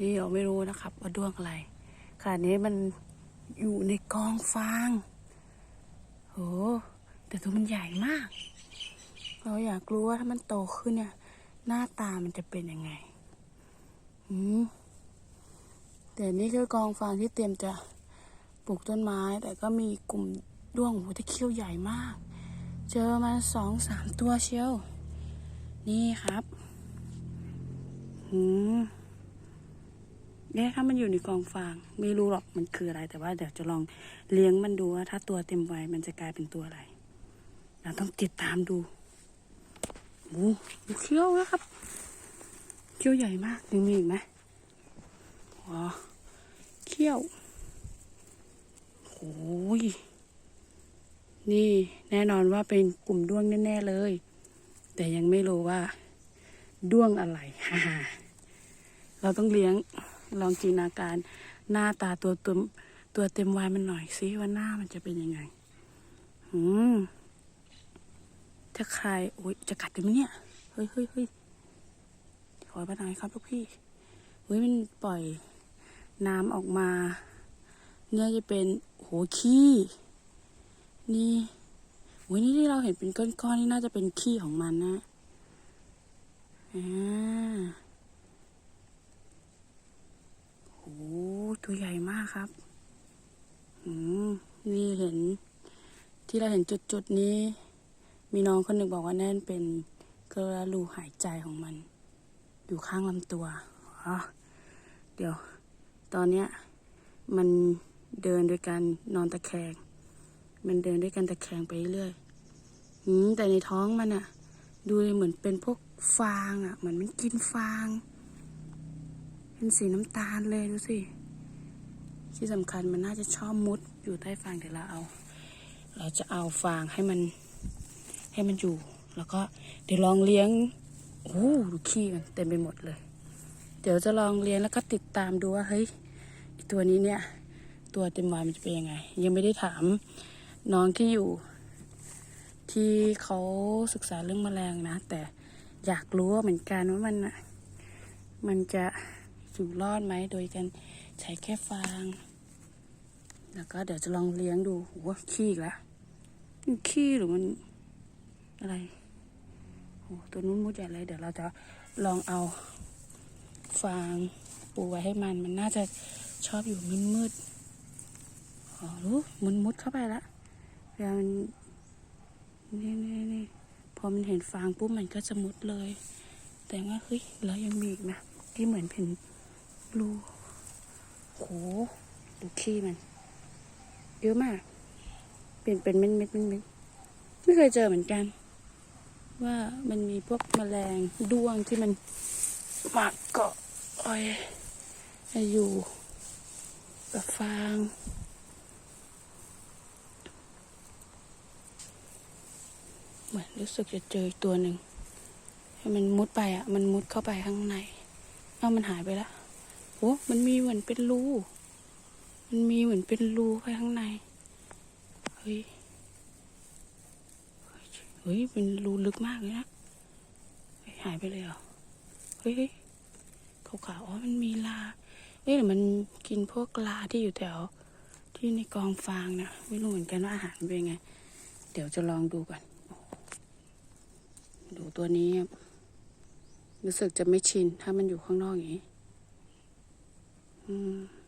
นี่เราไม่รู้นะครับ ว่าด้วงอะไรขณะนี้มันอยู่ในกองฟางโหแต่ตัวมันใหญ่มาก เราอยากรู้ว่าถ้ามันโตขึ้นเนี่ย หน้าตามันจะเป็นยังไงอืมแต่นี่คือกองฟางที่เตรียมจะปลูกต้นไม้ แต่ก็มีกลุ่มด้วงโหที่เขี้ยวใหญ่มาก เจอมาสองสามตัวเชียว นี่ครับ อืมเนี่ยถ้ามันอยู่ในกองฟาง ไม่รู้หรอกมันคืออะไร แต่ว่าเดี๋ยวจะลองเลี้ยงมันดูว่า ถ้าตัวเต็มวัยมันจะกลายเป็นตัวอะไร เราต้องติดตามดูโอ้ดูเขี้ยวนะครับ เขี้ยวใหญ่มากยังมีอีกไหมว้าเขี้ยวโอ้ยนี่แน่นอนว่าเป็นกลุ่มด้วงแน่ ๆ เลย แต่ยังไม่รู้ว่า ด้วงอะไรฮ่า เราต้องเลี้ยงลองจินตนาการหน้าตาตัวตัวตัวเต็มวัยมันหน่อยสิว่าหน้ามันจะเป็นยังไง อืมจะคายโอ้ยจะกัดกันไหมเนี่ย เฮ้ยเฮ้ยเฮ้ยขอปหน่อยครับลูกพี่เฮ้ยมันปล่อยน้ำออกมา เนี่ยจะเป็นโหขี้ นี่โอ้ยนี่ที่เราเห็นเป็นก้อนๆนี่น่าจะเป็นขี้ของมันนะอ่าโห ตัวใหญ่มากครับนี่เห็น ที่เราเห็นจุดๆนี้ มีน้องคนหนึ่งบอกว่านั่นเป็นกระรูหายใจของมัน อยู่ข้างลำตัวอ๋อเดี๋ยว ตอนเนี้ยมันเดินโดยการนอนตะแคง มันเดินด้วยกันตะแคงไปเรื่อยอืมแต่ในท้องมันอะดูเหมือนเป็นพวกฟางอะเหมือนมันกินฟาง เป็นสีน้ำตาลเลยดูสิ ที่สำคัญมันน่าจะชอบมุดอยู่ใต้ฟางเดี๋ยวเราเอา เราจะเอาฟางให้มันให้มันอยู่ แล้วก็เดี๋ยวลองเลี้ยงโอ้ดูขี้มันเต็มไปหมดเลย เดี๋ยวจะลองเลี้ยงแล้วก็ติดตามดูว่าเฮ้ยตัวนี้เนี่ย ตัวเต็มวัยมันจะเป็นยังไง ยังไม่ได้ถามน้องที่อยู่ ที่เขาศึกษาเรื่องแมลงนะ แต่อยากรู้เหมือนกันว่ามันมันจะอยู่รอดไหมโดยการ ใช้แค่ฟาง แล้วก็เดี๋ยวจะลองเลี้ยงดูโหขี้อีกแล้วมันขี้หรือมันอะไรโหตัวนู้นมุดใหญ่เลย เดี๋ยวเราจะลองเอาฟางปูไว้ให้มัน มันน่าจะชอบอยู่มืดๆอ๋อรู้มันมุดเข้าไปละเวลามันนี่นี่นี่พอมันเห็นฟางปุ๊บมันก็จะมุดเลย แต่ว่าเฮ้ยแล้วยังมีอีกนะที่เหมือนเป็นรู โหดูขี้มัน เยอะมาก เปลี่ยนเป็นเม็ดเม็ดเม็ดเม็ดไม่เคยเจอเหมือนกัน ว่ามันมีพวกแมลงด้วงที่มันมาเกาะอ้อยอยู่กับฟางเหมือนรู้สึกจะเจอตัวหนึ่งให้มันมุดไปอะ มันมุดเข้าไปข้างในเอ้ามันหายไปแล้ว โอ้มันมีเหมือนเป็นรู มันมีเหมือนเป็นรูไปข้างใน เฮ้ย เฮ้ย เป็นรูลึกมากเลยนะหายไปเลยเหรอ เฮ้ยเฮ้ยขาวอ๋อ มันมีลาเอ๊ะหรือมันกินพวกลาที่อยู่แถวที่ในกองฟางนะ ไม่รู้เหมือนกันว่าอาหารเป็นไง เดี๋ยวจะลองดูก่อน ดูตัวนี้ รู้สึกจะไม่ชิน ถ้ามันอยู่ข้างนอกอย่างนี้ 嗯。